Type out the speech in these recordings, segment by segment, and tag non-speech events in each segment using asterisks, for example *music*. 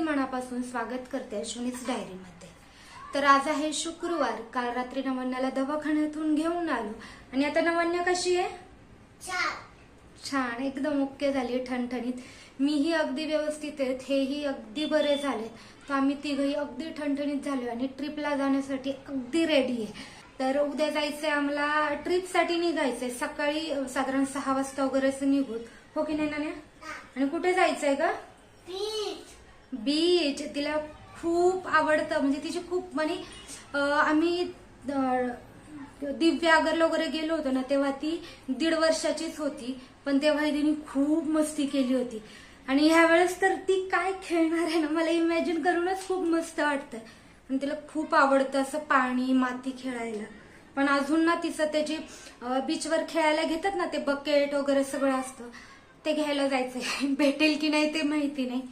मनापासून स्वागत करते अश्विनीच डायरीमध्ये. तर आज आहे शुक्रवार काल रात्री नवन्याला दवाखान्यातून घेऊन आलो. आणि आता नवन्या कशी आहे? छान. एकदम ओके झाली ठणठणीत. मीही अगदी व्यवस्थित आहेत हेही अगदी बरे झाले. तर आम्ही तिघही अगदी ठणठणीत झालो आणि ट्रिपला जाण्यासाठी अगदी रेडी आहे. तर उद्या जायचंय आम्हाला ट्रिपसाठी निघायचंय. सकाळी साधारण सहा वाजता वगैरे असं निघू हो की नाही नाण्या आणि कुठे जायचंय का बीच तिला खूप आवडतं. म्हणजे तिची खूप म्हणे आम्ही अं, दिव्यागरला वगैरे गेलो होतो ना तेव्हा ती दीड वर्षाचीच होती. पण तेव्हा तिने खूप मस्ती केली होती. आणि ह्या वेळेस तर ती काय खेळणार आहे ना मला इमॅजिन करूनच खूप मस्त वाटतं. आणि तिला खूप आवडतं असं पाणी माती खेळायला. पण अजून ना तिचं त्याची बीचवर खेळायला घेतात ना ते बकेट वगैरे सगळं असतं. ते घ्यायला जायचंय. *laughs* भेटेल की नाही ते माहिती नाही.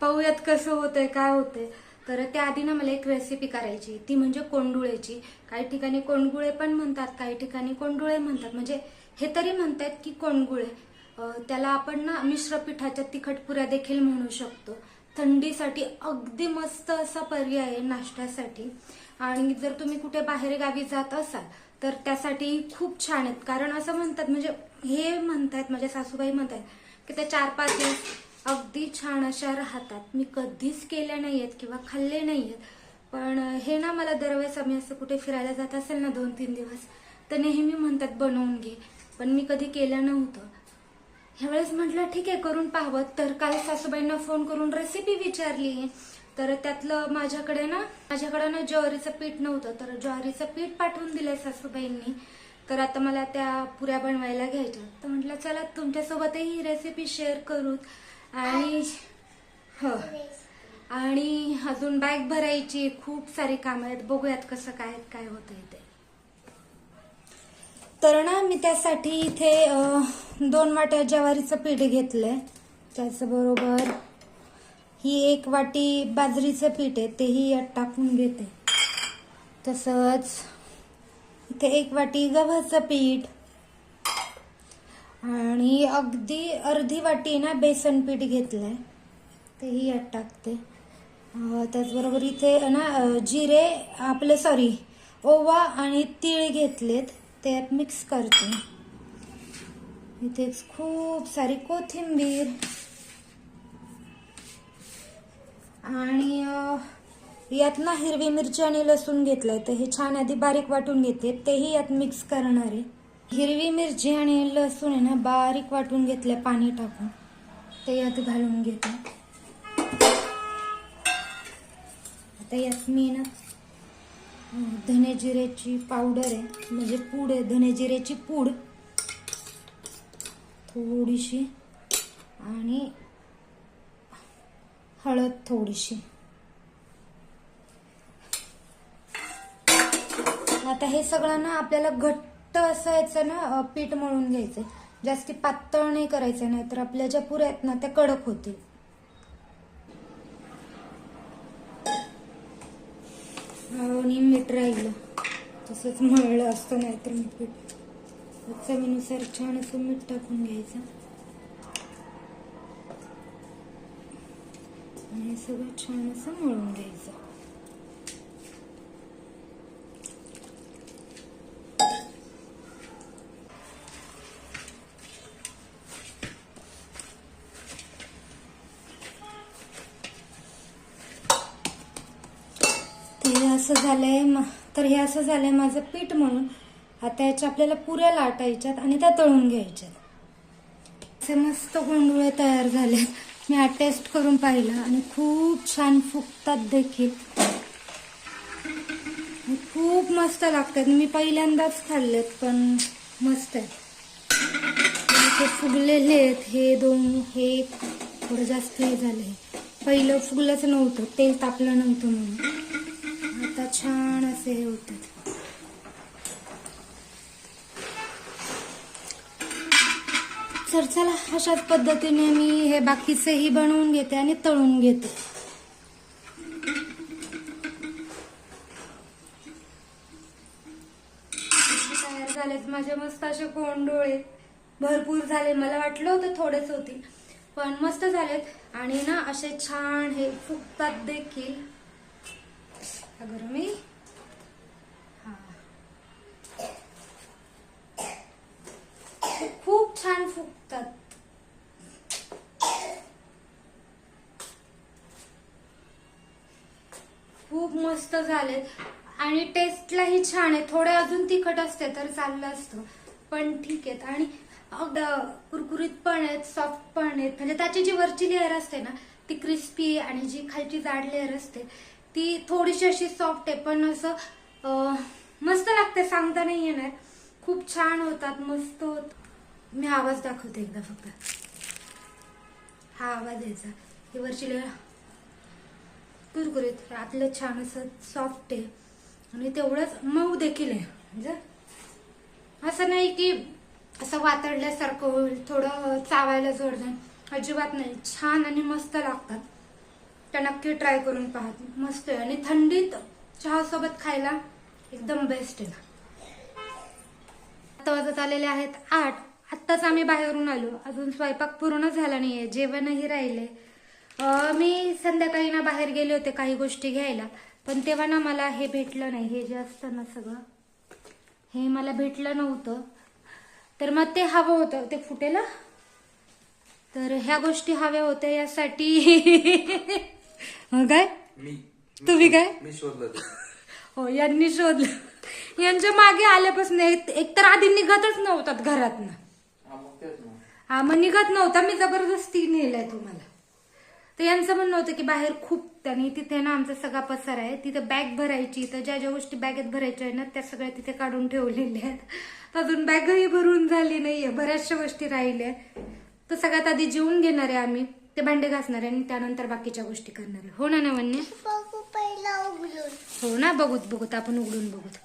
पाहूयात कसं होतंय काय होतंय. तर त्याआधी ना मला एक रेसिपी करायची ती म्हणजे कोंडुळेची. काही ठिकाणी कोंडगुळे पण म्हणतात काही ठिकाणी कोंडुळे म्हणतात. म्हणजे हे तरी म्हणतात की कोंडगुळे त्याला आपण ना मिश्र पिठाच्या तिखटपुऱ्या देखील म्हणू शकतो. थंडीसाठी अगदी मस्त असा पर्याय आहे नाश्त्यासाठी. आणि जर तुम्ही कुठे बाहेर गावी जात असाल तर त्यासाठी खूप छान आहेत. कारण असं म्हणतात म्हणजे हे म्हणतात माझ्या सासूबाई म्हणतात की त्या चार पाच दिवस अगदी छान अशा राहतात. मी कधीच केल्या नाहीयेत किंवा खाल्ले नाहीयेत. पण हे ना मला दरवेळेस आम्ही असं कुठे फिरायला जात असेल ना दोन तीन दिवस तर नेहमी म्हणतात बनवून घे. पण मी कधी केलं नव्हतं. ह्यावेळेस म्हटलं ठीक आहे करून पाहावं. तर काल सासूबाईंना फोन करून रेसिपी विचारली. तर त्यातलं माझ्याकडे ना माझ्याकडे ना ज्वारीचं पीठ नव्हतं तर ज्वारीचं पीठ पाठवून दिलंय सासूबाईंनी. तर आता मला त्या पुऱ्या बनवायला घ्यायच्या तर म्हटलं चला तुमच्यासोबतही ही रेसिपी शेअर करू. आणि हो. आणि अजून बॅग भरायची. खूप सारी कामं आहेत. बघूयात कसं काय काय होतंय ते. तर ना मी त्यासाठी इथे दोन वाट्या ज्वारीचं पीठ घेतलंय. त्याचबरोबर ही एक वाटी बाजरीचं पीठ आहे. तेही यात टाकून घेते. तसंच इथे एक वाटी गव्हाचं पीठ. आणि अगदी अर्धी वाटी ना बेसन पीठ घेतलंय. तेही यात टाकते. त्याचबरोबर इथे ना जिरे आपले सॉरी ओवा आणि तीळ घेतलेत. ते यात मिक्स करते. इथे खूप सारी कोथिंबीर. आणि यात ना हिरवी मिरची आणि लसूण घेतलंय तर हे छान आधी बारीक वाटून घेते. तेही यात मिक्स करणार आहे. हिरवी मिरची आणि लसूण आहे ना बारीक वाटून घेतलंय पाणी टाकून. ते यात घालून घेते. आता यात मी ना धने जिरेची पावडर आहे. म्हणजे पूड आहे धने जिरेची पूड. थोडीशी. आणि हळद थोडीशी. आता हे सगळं ना आपल्याला घट्ट असं याचं ना पीठ मळून घ्यायचंय जास्ती पातळ नाही करायचं नाही तर आपल्या ज्या पुऱ्या आहेत ना त्या कडक होतील. आणि मीठ राहिलं. तसंच मळलं असतं नाहीतर मी मीठ चवीनुसार छान असं मीठ टाकून घ्यायचं. आणि सगळं छान असं मळून घ्यायचं ते असं झालंय तर हे असं झालंय माझं पीठ म्हणून आता याच्या आपल्याला पुऱ्या लाटायच्यात आणि त्या तळून घ्यायच्यात. असे मस्त गोंडुळे तयार झाले मी हा टेस्ट करून पाहिलं आणि खूप छान फुगतात देखील. खूप मस्त लागतात. मी पहिल्यांदाच खाल्लेत पण मस्त आहेत. ते फुगलेले आहेत. हे दोन हे थोडं जास्त हे झालंय. पहिलं फुगलंच नव्हतं. तेल तापलं नव्हतं म्हणून. छान असे हे होतात. तर चला अशाच पद्धतीने मी हे बाकीचेही बनवून घेते आणि तळून घेते. तयार झालेत माझे मस्त असे कोंडोळे भरपूर झाले मला वाटलं होतं थोडेच होतील पण मस्त झालेत. आणि ना असे छान हे फुकतात देखील. अगर हा. खूप छान फुगतात. खूप मस्त झालेत आणि टेस्टलाही छान आहे. थोडे अजून तिखट असते तर चाललं असतं. पण ठीक आहेत आणि कुरकुरीत पण आहेत सॉफ्ट पण आहेत. म्हणजे त्याची जी वरची लेअर असते ना ती क्रिस्पी आणि जी खालची जाड लेअर असते ती थोडीशी अशी सॉफ्ट आहे पण असं मस्त लागते सांगता नाही येणार. खूप छान होतात मस्त होत. मी आवाज दाखवते एकदा फक्त. हा आवाज यायचा. हे वरची लेअर कुरकुरीत आतलं छान असं सॉफ्ट आहे. आणि तेवढंच मऊ देखील आहे म्हणजे असं नाही की असं वातडल्यासारखं होईल थोडं चावायला जोर जाईल अजिबात नाही छान आणि मस्त लागतात. त्या नक्की ट्राय करून पाहत. मस्त आहे. आणि थंडीत चहा सोबत खायला एकदम बेस्ट आहे. आता वाजत आलेले आहेत आठ. आत्ताच आम्ही बाहेरून आलो. अजून स्वयंपाक पूर्ण झाला नाहीये. जेवणही राहिले. मी संध्याकाळी ना बाहेर गेले होते काही गोष्टी घ्यायला. पण तेव्हा ना मला हे भेटलं नाही. हे जे असतं ना सगळं हे मला भेटलं नव्हतं. तर मग ते हवं होतं. ते फुटेला. तर ह्या गोष्टी हव्या होत्या यासाठी. *laughs* हो काय? मी तुम्ही काय? मी शोधलं. *laughs* हो यांनी शोधलं. यांच्या मागे आल्यापासून एक एकतर आधी निघतच नव्हतात घरातनं. हा, मग निघत नव्हता. मी जबरदस्ती नेलाय तुम्हाला. तर यांचं म्हणणं होतं की बाहेर खूप आणि तिथे ना आमचा सगळा पसार आहे. तिथे बॅग भरायची. तर ज्या ज्या गोष्टी बॅगेत भरायच्या आहे ना त्या सगळ्या तिथे काढून ठेवलेल्या आहेत. अजून बॅगही भरून झाली नाहीये. बऱ्याचशा गोष्टी राहिल्या तर सगळ्यात आधी जेवून घेणार आहे आम्ही. ते भांडे घासणार आहे आणि त्यानंतर बाकीच्या गोष्टी करणार आहे. हो ना नवन्य? बघू पहिला उघडून. हो ना बघूत बघूत. आपण उघडून बघूत.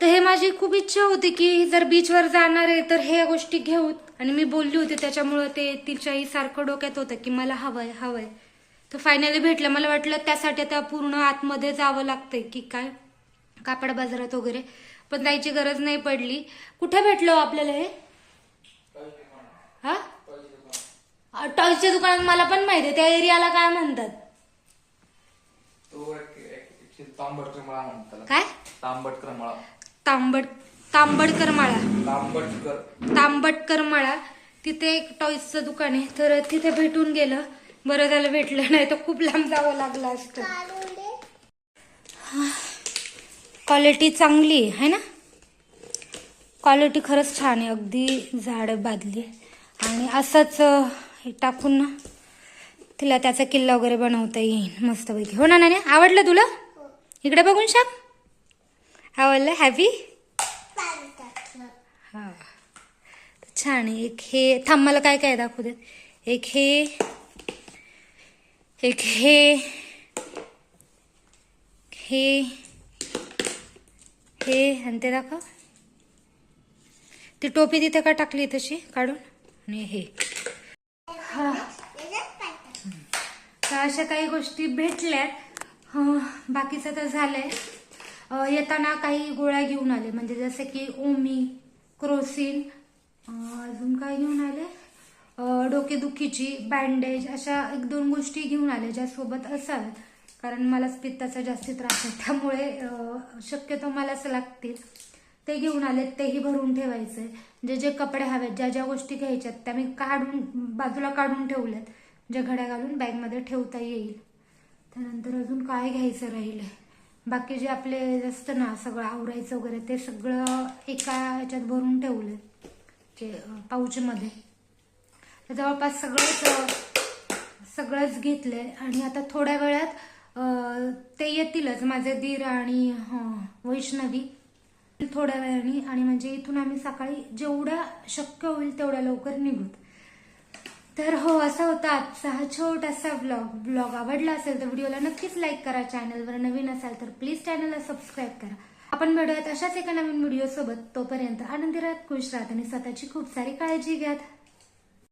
तर हे माझी खूप इच्छा होती की जर बीचवर जाणार आहे तर हे गोष्टी घेऊत. आणि मी बोलली होती त्याच्यामुळं ते तिच्याही सारखं डोक्यात होतं की मला हवंय हवंय. तर फायनली भेटलं. मला वाटलं त्यासाठी आता पूर्ण आतमध्ये जावं लागतंय की काय? कापड बाजारात वगैरे. पण जायची गरज नाही पडली. कुठे भेटलं हो आपल्याला हे? हा? टॉयच्या दुकानात मला पण माहिती आहे त्या एरियाला काय म्हणतात? तो एक- एक- एक तांबटकर मळा म्हणतात त्याला. काय? मळा. तांबड तांबडकर माळा. तांबटकर तांबटकर माळा. तिथे एक टॉईसचं दुकान आहे. तर तिथे भेटून गेलं. बरं झालं भेटलं नाही तर खूप लांब जावं लागलं असतं. क्वालिटी चांगली आहे है ना? क्वालिटी खरंच छान आहे. अगदी झाड बादली आणि असंच अं, हे टाकून ना. तिला त्याचा किल्ला वगैरे बनवता येईल मस्तपैकी. हो ना नाने आवडलं तुला? इकडे बघून शाप आवडलं? हॅपी हां. हा छान एक हे थांब मला काय काय दाखवू देत. एक हे एक हे हे हे आणि ते दाखव. ती टोपी तिथे का टाकली तशी? काढून? आणि हे याच्यात पाणी टाक. तर अशा काही गोष्टी भेटल्यात. बाकीचं तर झालंय. येताना काही गोळ्या घेऊन आले. म्हणजे जसे की ओमी क्रोसिन अजून काय घेऊन आले? डोकेदुखीची बँडेज अशा एक दोन गोष्टी घेऊन आले ज्या सोबत असाव्यात. कारण मला पित्ताचा जास्ती त्रास आहे. त्यामुळे शक्यतो शक्यतो मलाच लागतील. ते घेऊन आले. तेही भरून ठेवायचे जे जे कपडे हवेत ज्या ज्या गोष्टी घ्यायच्यात त्या मी काढून बाजूला काढून ठेवल्यात. ज्या घड्या घालून बॅगमध्ये ठेवता येईल. त्यानंतर अजून काय घ्यायचं राहिलंय? बाकी जे आपले असतं ना सगळं आवरायचं वगैरे ते सगळं एका ह्याच्यात भरून ठेवलं जे पाऊचमध्ये. तर जवळपास सगळंच सगळंच सगळंच घेतलंय. आणि आता थोड्या वेळात ते येतीलच. माझे दीर आणि हं, वैष्णवी. थोड्या वेळाने आणि म्हणजे इथून आम्ही सकाळी जेवढ्या शक्य होईल तेवढ्या लवकर निघूत. तर हो असा होता आजचा हा छोटासा ब्लॉग ब्लॉग आवडला असेल तर व्हिडिओला नक्कीच लाईक करा चॅनलवर नवीन असाल तर प्लीज चॅनलला सबस्क्राईब करा. आपण भेटूयात अशाच एका नवीन व्हिडिओ सोबत. तोपर्यंत आनंदी राहत खुश राहत आणि स्वतःची खूप सारी काळजी घ्यात.